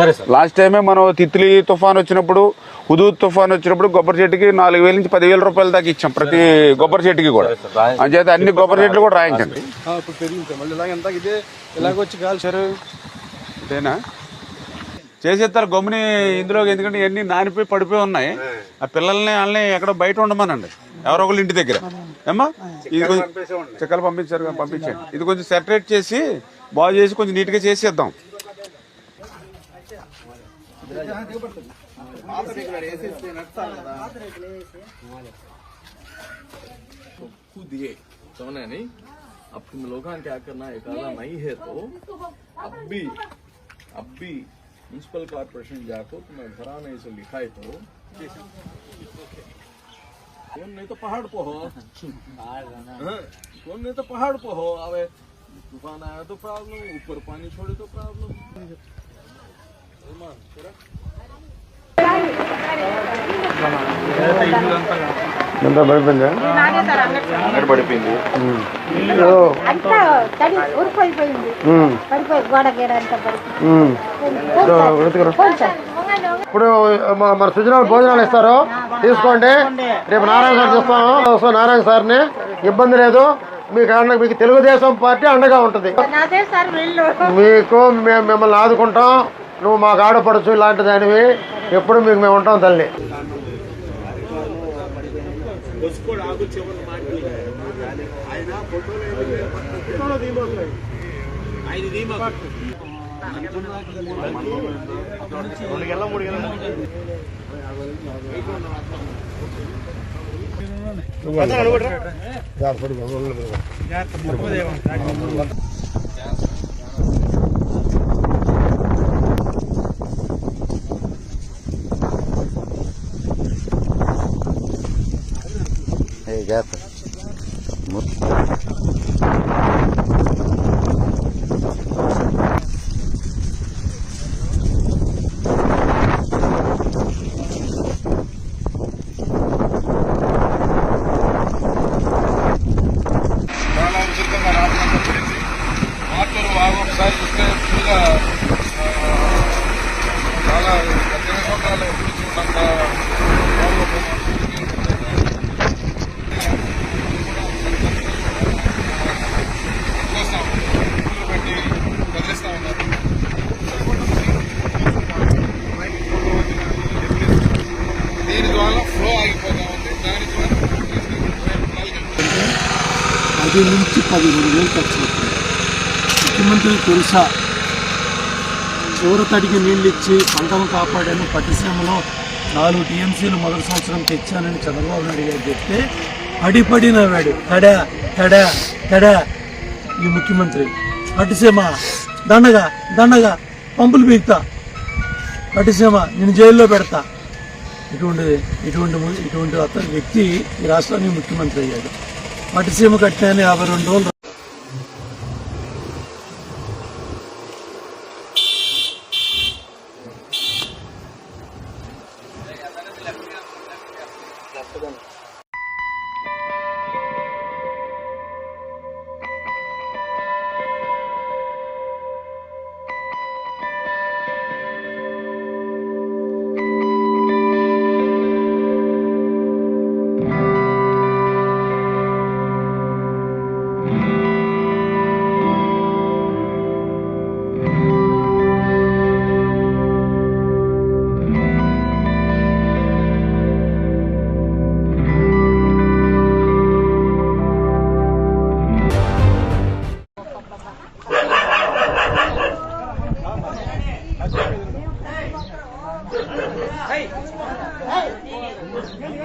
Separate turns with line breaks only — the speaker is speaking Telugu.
సరే సార్.
లాస్ట్ టైమే మనం తిత్లీ తుఫాన్ వచ్చినప్పుడు హుదూద్ తుఫాన్ వచ్చినప్పుడు కొబ్బరి చెట్టుకి నాలుగు వేల నుంచి పదివేల రూపాయల దాకా ఇచ్చాం ప్రతి కొబ్బరి చెట్టుకి కూడా. అంచేత అన్ని కొబ్బరి చెట్లు కూడా రాయించండి. ఇదేనా చేసేస్తారు గమ్ముని ఇందులో ఎందుకంటే ఇవన్నీ నానిపోయి పడిపోయి ఉన్నాయి. ఆ పిల్లల్ని వాళ్ళని ఎక్కడో బయట ఉండమనండి. ఎవరో ఒకళ్ళు ఇంటి దగ్గర. ఏమ్మా? ఇది కొంచెం చెక్కలు పంపించారు పంపించండి. ఇది కొంచెం సెపరేట్ చేసి బాగు చేసి కొంచెం నీట్గా చేసేద్దాం.
दिए सोने नहीं अब तुम लोग क्या करना एक आधा नहीं है तो अब भी अब भी म्यूनसिपल कॉर्पोरेशन जाको तुम्हें घराने से लिखा है तो कौन नहीं तो पहाड़ पे हो हाँ, कौन नहीं तो पहाड़ पे हो अबे तूफ़ान आया तो प्रॉब्लम ऊपर पानी छोड़े तो प्रॉब्लम
పడిపోయి కొంచెం
ఇప్పుడు మ- మన సుజనాలు భోజనాలు ఇస్తారు? తీసుకోండి. రేపు నారాయణ సార్ చూస్తాము. సో నారాయణ సార్ని ఇబ్బంది లేదు. మీకు అండ మీకు తెలుగుదేశం పార్టీ అండగా ఉంటుంది.
నాదే సార్ వీళ్ళు.
మీకు మేము మిమ్మల్ని ఆదుకుంటాం. నువ్వు మాకు ఆడపడచ్చు ఇలాంటి దానివి ఎప్పుడు మీకు మేము ఉంటాం తల్లి.
చాలా విశుద్ధంగా రాత్రంతా పడింది వాటర్ బాగా ఒకసారి చూస్తే
పది నుంచి పదిహేను వేలు ఖర్చు అవుతుంది ముఖ్యమంత్రి తెలుసా? చివరి తడికి నీళ్ళు ఇచ్చి పంటను కాపాడాను పట్టిసీమలో నాలుగు టీఎంసీలు మొదటి సంవత్సరం తెచ్చానని చంద్రబాబు నాయుడు గారు చెప్తే పడి పడి నవ్వాడు. తడా తడా తడా. ఈ ముఖ్యమంత్రి పట్టిసీమ దండగా దండగా. పంపులు పీకుతా. పట్టిసీమ నేను జైల్లో పెడతా. ఇటువంటి ఇటువంటి ఇటువంటి అతని వ్యక్తి ఈ రాష్ట్రానికి ముఖ్యమంత్రి అయ్యాడు. పట్టిసీమ కట్టిన యాభై రెండు రోజులు
Gracias.